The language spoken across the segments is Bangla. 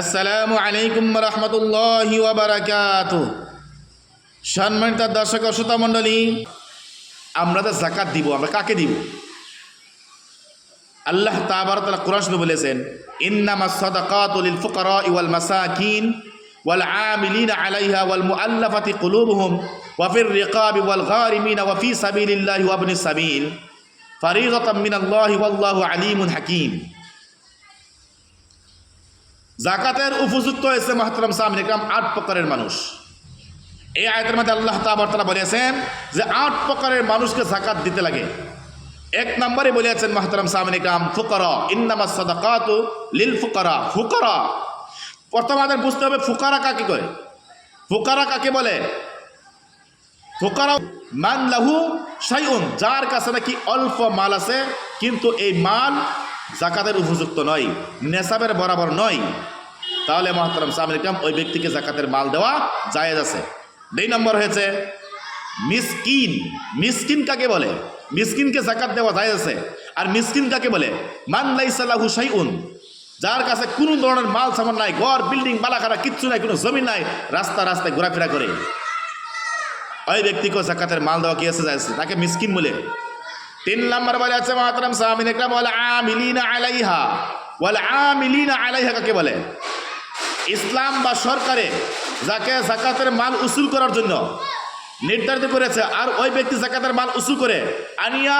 আসসালামু আলাইকুম রহমতুল্লাহ ওবরাকাত সম্মানিত দর্শক শ্রোতা মণ্ডলী, আমরা তো জাকাত দিব, আমরা কাকে দিব? আল্লাহ তাবার তালা কোরআন বলেছেন ইন্নামা সদাকাতুল ফুকারা ওয়াল মাসাকিন ওয়াল আমিলিন আলাইহা ওয়াল মুআল্লাফাতি কুলুবুহুম ওয়া ফির রিকাবি ওয়াল গারিমিন ওয়া ফি সাবিলিল্লাহি ওয়া ইবনিস সাবিল। ফারিদাতাম মিনাল্লাহি ওয়াল্লাহু আলিমুন হাকীম। জাকাতের উপযুক্ত হয়েছে মাহতারাম সামনে ইকরাম, আট প্রকারের মানুষ। এই আয়তের মধ্যে আল্লাহ তালা বলেছেন যে, আট প্রকারের মানুষকে জাকাত দিতে লাগে। এক নম্বরে বলেছেন মাহতারাম সামনে ইকরাম, ফুকরা ইন্নামা সাদাকাতু লিল ফুকরা ফুকরা। প্রথম আমাদের বুঝতে হবে, ফুকারা কাকে করে? ফুকারা কাকে বলে? ফুকারা মান লাহু সাইউন যার কাছে নাকি অল্প মাল আছে, কিন্তু এই মাল জাকাতের উপযুক্ত নয়, নেশাবের বরাবর নয়। তাহলে মহতরম সামিল ইকরাম ওই ব্যক্তিকে জাকাতের মাল দেওয়া জায়েজ আছে। দুই নম্বর হয়েছে, মিসকিন মিসকিন কাকে বলে? মিসকিনকে জাকাত দেওয়া জায়েজ আছে। আর মিসকিন কাকে বলে? মান লাইসাল্লাহু সাইউন যার কাছে কোনো ধরনের মাল সামান নাই, ঘর, বিল্ডিং বালাখারা কিচ্ছু নাই, কোনো জমি নাই, রাস্তা রাস্তায় ঘোরাফেরা করে। ওই ব্যক্তিকে জাকাতের মাল দেওয়া কি আছে? যাচ্ছে তাকে মিসকিন বলে। তিন নম্বর বলে আছে মাতরম সামিন একরাম বলে আমিলিনা আলাইহা বলে আমিলিনা আলাইহা কাকে বলে? ইসলাম বা সরকারে যাকে জাকাতের মাল উসুল করার জন্য নির্ধারিত করেছে, আর ওই ব্যক্তি জাকাতের মাল উসুল করে আনিয়া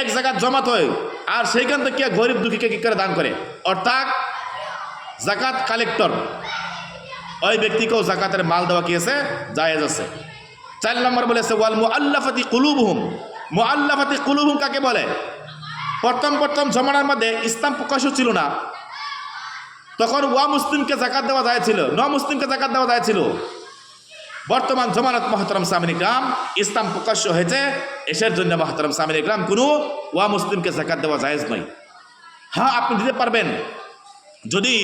এক জায়গায় জমাত হয়, আর সেইখান থেকে গরিব দুঃখীকে কি করে দান করে? অর্থাৎ জাকাত কালেক্টর। ওই ব্যক্তিকেও জাকাতের মাল দেওয়া কি আছে? জায়েজ আছে। চার নম্বর বলেছে, ওয়াল মুআল্লাফাতি কুলুবহুম। মুআল্লাফাতি কুলুবহুম কাকে বলে? প্রথম প্রথম জমানার মধ্যে ইসলাম প্রকাশ্য ছিল না। তখন ওয়া মুসলিমকে জাকাত দেওয়া যায় ছিল ন মুসলিমকে জাকাত দেওয়া যায় ছিল বর্তমান জমানত মহতরম সামিন ইকরাম, ইসলাম প্রকাশ্য হয়েছে এসের জন্য মহতরম সামিন ইকরাম কোনো ওয়া মুসলিমকে জাকাত দেওয়া জায়েজ নয়। হ্যাঁ আপনি দিতে পারবেন। যদি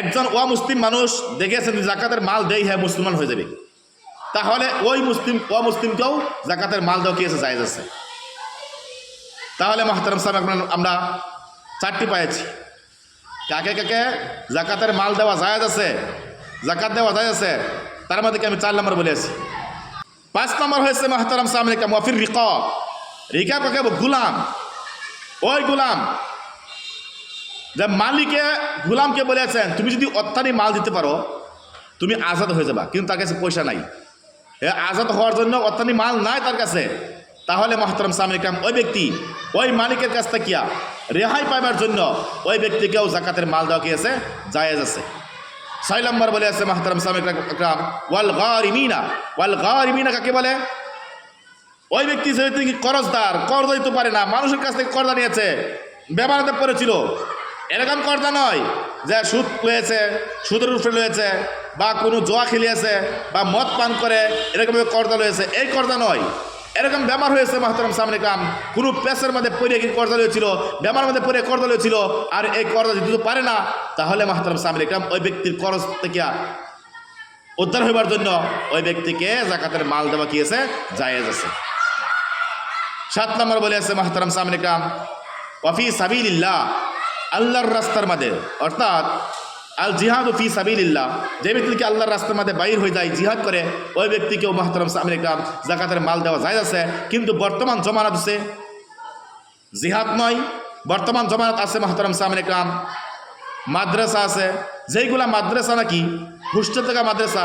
একজন ওয়া মুসলিম মানুষ দেখেছেন জাকাতের মাল দেয় হ্যাঁ মুসলমান হয়ে যাবে। তাহলে ওই মুসলিম ও মুসলিমকেও জাকাতের মাল দেওয়া কি আছে? জায়েজ আছে। তাহলে মাহতারাম সাহেব আমরা চারটি পাইছি কাকে কাকে? জাকাতের মাল দেওয়া জায়েজ আছে? জাকাত দেওয়া জায়েজ আছে? তার মধ্যে আমি চার নম্বর বলে আছি? পাঁচ নম্বর হয়েছে মাহতারাম সামনে মফির রিকব। রিকা কাকে? গুলাম। ওই গুলাম। যে মালিকে, গুলামকে বলেছেন, তুমি যদি অত্যানি মাল দিতে পারো, তুমি আজাদ হয়ে যাবা। কিন্তু তার কাছে পয়সা নাই। আজাদ হওয়ার জন্য অত্যানি মাল নাই তার কাছে। তাহলে মহতরম কাম, ওই ব্যক্তি, ওই মালিকের কাছ থেকে রেহাই পাইবার জন্য ওই ব্যক্তিকেও জাকাতের মাল দেওয়া আছে? জায়েজ আছে। ছয় নম্বর বলে আছে মাহতারাম সামিক রাম ওয়াল গারিমিনা ওয়াল গারিমিনা কাকে বলে? ওই ব্যক্তি যেহেতু করজদার কর্জ দিতে পারে না, মানুষের কাছ থেকে কর্জা নিয়েছে ব্যবহারতে পড়েছিল। এরকম কর্জা নয় যে সুদ লয়েছে, সুদের উপরে লয়েছে, বা কোনো জোয়া খেলিয়েছে, বা মদ পান করে, এরকমভাবে কর্জা লয়েছে। এই কর্জা নয়। এরকম বেমার হয়েছে, মাহতারাম সামনে কাম। কোনো পেশের মধ্যে পড়ে কি কর্জা লয়েছিল বেমার মধ্যে পড়ে কর্জা লয়েছিল আর এই কর্জা দিতে পারে না, তাহলে মাহতারাম সামনে কাম, ওই ব্যক্তির করজ থেকে উদ্ধার হইবার জন্য ওই ব্যক্তিকে জাকাতের মাল দেওয়া কি আছে? জায়েজ আছে। সাত নম্বর বলে আছে মাহতারাম সামনে কাম ওয়াফি সাবিল্লাহ আল্লাহর রাস্তার মধ্যে অর্থাৎ আল জিহাদ ফি সাবিল্লাহ যে ব্যক্তিকে আল্লাহর রাস্তার মধ্যে বাইর হয়ে যায়, জিহাদ করে, ওই ব্যক্তিকেও মাহতারাম সামনে কাম জাকাতের মাল দেওয়া যায় আছে। কিন্তু বর্তমান জমানাত আছে জিহাদ নয়, বর্তমান জমানাত আছে মাহতারাম সামনে কাম মাদ্রাসা আছে, যেইগুলা মাদ্রাসা নাকি, হোস্টেল থাকা মাদ্রাসা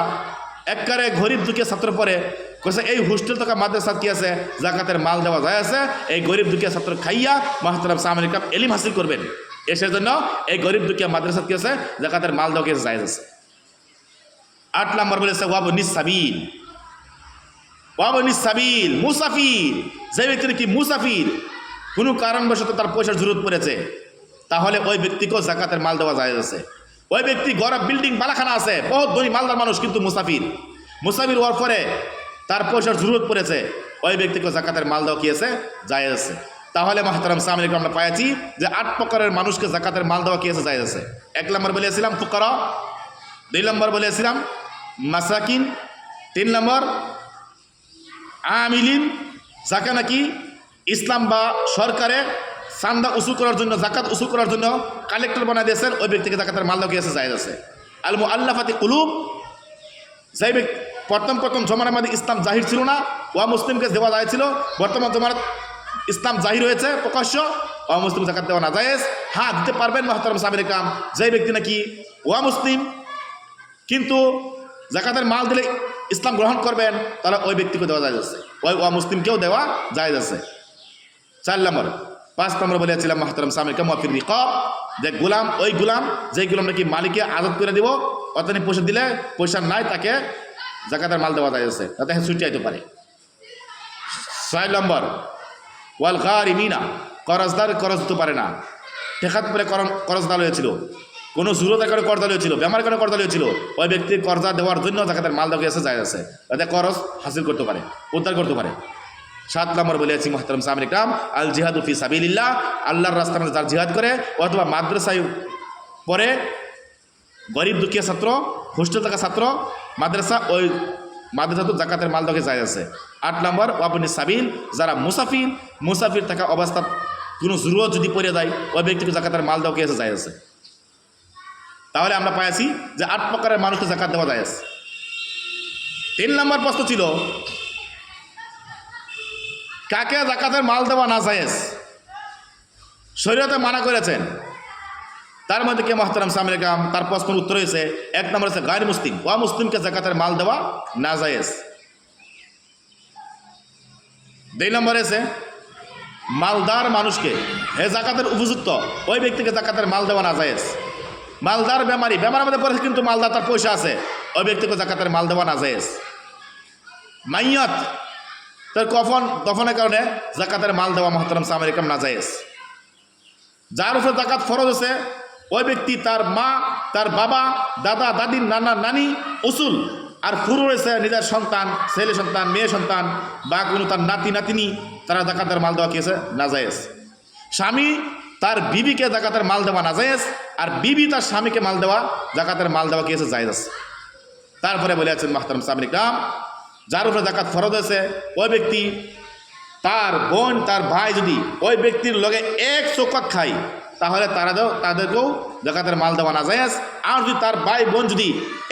একবারে গরিব দুঃখে ছাত্র পড়ে, কইছে এই হোস্টেল থাকা মাদ্রাসা কি আছে? জাকাতের মাল দেওয়া যায় আছে, এই গরিব দুঃখে ছাত্র খাইয়া মাহতারাম সামনে কাপ এলিম হাসিল করবেন। এসের জন্য এই গরিব দুঃখে মাদ্রাসা কি আছে? জাকাতের মাল দেওয়া কি আছে? আট নম্বর বলেছে ওয়াবু নিসাবিল ওয়াবু নিসাবিল মুসাফির। যে ব্যক্তি নাকি মুসাফির, কোনো কারণবশত তার পয়সার জরুরত পড়েছে, তাহলে ওই ব্যক্তিকেও জাকাতের মাল দেওয়া যায় আছে। ওই ব্যক্তি গরব, বিল্ডিং বালাখানা আছে, বহুত ধনী, মালদার মানুষ, কিন্তু মুসাফির। মুসাফির হওয়ার পরে তার পয়সার জরুরত পড়েছে, ওই ব্যক্তিকে জাকাতের মাল দেওয়া কি আছে? যায় আছে। তাহলে মাহতারাম সামনে আমরা পাইছি যে আট প্রকারের মানুষকে জাকাতের মাল দেওয়া কি আছে যায় আছে। এক নম্বর বলেছিলাম ফুকারা, দুই নম্বর বলেছিলাম মাসাকিন, তিন নম্বর আমিলিন, যাকে নাকি ইসলাম বা সরকারে চান্দা উসুল করার জন্য, জাকাত উসুল করার জন্য কালেক্টর বানাই দিয়েছেন, ওই ব্যক্তিকে জাকাতের মাল দেওয়া গিয়েছে জায়েজ আছে। আল আল্লাফাতি কুলুব, যেই ব্যক্তি প্রথম প্রথম জমানার মধ্যে ইসলাম জাহির ছিল না ওয়া মুসলিমকে দেওয়া যায় ছিল। বর্তমান জমানার ইসলাম জাহির হয়েছে, প্রকাশ্য। ওয়া মুসলিম জাকাত দেওয়া না জায়েজ হ্যাঁ দিতে পারবেন মাহতারাম সাবির কাম। যেই ব্যক্তি নাকি ওয়া মুসলিম, কিন্তু জাকাতের মাল দিলে ইসলাম গ্রহণ করবেন, তাহলে ওই ব্যক্তিকে দেওয়া যায় আছে। ওই ওয়া মুসলিমকেও দেওয়া যায় আছে। চার নম্বর, পাঁচ নম্বর বলেছিলাম মাহতারাম সামির কাম, ওয়াফির রিকব যে গোলাম, ওই গোলাম, যেই গোলাম নাকি মালিকে আজাদ করে দিব অতনি পয়সা দিলে পয়সা নাই, তাকে জাকাতের মাল দেওয়া যায় আছে। তাতে ছুটি আইতে পারে। ছয় নম্বর ওয়াল গারিমিনা, করজদার করজ দিতে পারে না। ঠেকাত পরে করজদার হয়েছিল। কোনো জুরতের কারণে করদাল হয়েছিল বেমার কারণে করদাল হয়েছিল। ওই ব্যক্তির কর্জা দেওয়ার জন্য জাকাতের মাল দেওয়া গেছে যায় আছে। তাতে করজ হাসিল করতে পারে, উদ্ধার করতে পারে। সাত নম্বর বলেছি মোহতরম সামির ইকরাম, আল জিহাদু ফি সাবিলিল্লাহ, আল্লাহর রাস্তার মধ্যে যার জিহাদ করে, অথবা মাদ্রাসায় পরে গরিব দুঃখী ছাত্র হোস্টেল থাকা ছাত্র, মাদ্রাসা ওই মাদ্রাসা তো জাকাতের মাল দকে যায় আছে। আট নম্বর ওয়াপনি সাবিল, যারা মুসাফির মুসাফির থাকা অবস্থা কোনো জরুরত যদি পড়ে যায়, ওই ব্যক্তিকে জাকাতের মাল দেওয়া এসে যায় আছে। তাহলে আমরা পাইছি যে আট প্রকারের মানুষকে জাকাত দেওয়া যায় আছে। তিন নম্বর প্রশ্ন ছিল, কাকে জাকাতের মাল দেওয়া না জায়েজ শরীয়তে মানা করেছেন। তার মধ্যে কে মহতারাম সামির কাম? তার প্রশ্নের উত্তর হয়েছে, এক নম্বর হচ্ছে গায়ের মুসলিম। ওয়া মুসলিমকে জাকাতের মাল দেওয়া না জায়েজ দুই নম্বর এসে মালদার মানুষকে হে জাকাতের উপযুক্ত ওই ব্যক্তিকে জাকাতের মাল দেওয়া না জায়েজ মালদার বেমারি, বেমারের মধ্যে পড়েছে কিন্তু মালদার তার পয়সা আছে, ওই ব্যক্তিকে জাকাতের মাল দেওয়া না জায়েজ মাইয়াত, তার কফন, দফনের কারণে জাকাতের মাল দেওয়া মহতারাম কাম না জায়েজ যার উপরে জাকাত ফরজ আছে ওই ব্যক্তি তার মা, তার বাবা, দাদা দাদি নানা, নানি, উসুল আর ফুরু রয়েছে নিজের সন্তান, ছেলে সন্তান, মেয়ে সন্তান বা কোনো তার নাতি, নাতিনি, তারা জাকাতের মাল দেওয়া কিয়েছে নাজায়েজ স্বামী তার বিবিকে জাকাতের মাল দেওয়া নাজায়েজ আর বিবি তার স্বামীকে মাল দেওয়া, জাকাতের মাল দেওয়া কিয়েছে জায়েজ আছে। তারপরে বলে আছেন মাহতারাম সামরিক কাম যার উপরে জাকাত ফরজ আছে ওই ব্যক্তি তার বোন, তার ভাই যদি ওই ব্যক্তির লগে এক চোকত খায় তাহলে তারাও তাদেরকেও জাকাতের মাল দেওয়া না যায়। আর যদি তার ভাই বোন যদি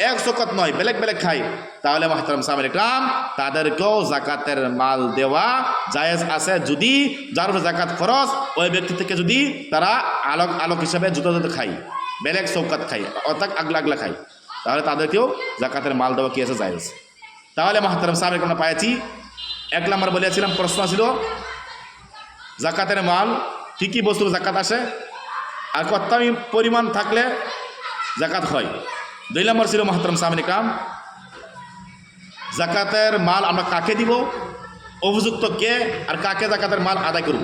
এক চোকত নয় বেলেগ বেলেগ খায়, তাহলে মাহতারাম সামির ইকরাম তাদেরকেও জাকাতের মাল দেওয়া জায়েজ আছে। যদি যার জাকাত খরচ ওই ব্যক্তি থেকে যদি তারা আলোক আলোক হিসাবে জুতো জুতো খায় বেলেগ চৌকাত খায়, অর্থাৎ আগলা আগলা খায়, তাহলে তাদেরকেও জাকাতের মাল দেওয়া কি আছে? জায়েজ। তাহলে মাহতারাম সামির আমরা পাইছি এক নম্বর বলেছিলাম প্রশ্ন ছিল, জাকাতের মাল, কী কী বস্তুর জাকাত আসে? আর কত্তামি পরিমাণ থাকলে জাকাত হয়। দুই নম্বর ছিল মহাতরম সামিন কাম জাকাতের মাল আমরা কাকে দিব? অভিযুক্ত কে? আর কাকে জাকাতের মাল আদায় করব?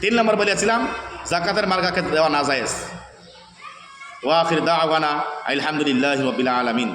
তিন নম্বর বলিয়াছিলাম জাকাতের মাল কাকে দেওয়া না যায় ওয়াখির দা আওয়ানা আলহামদুলিল্লাহ আলমিন।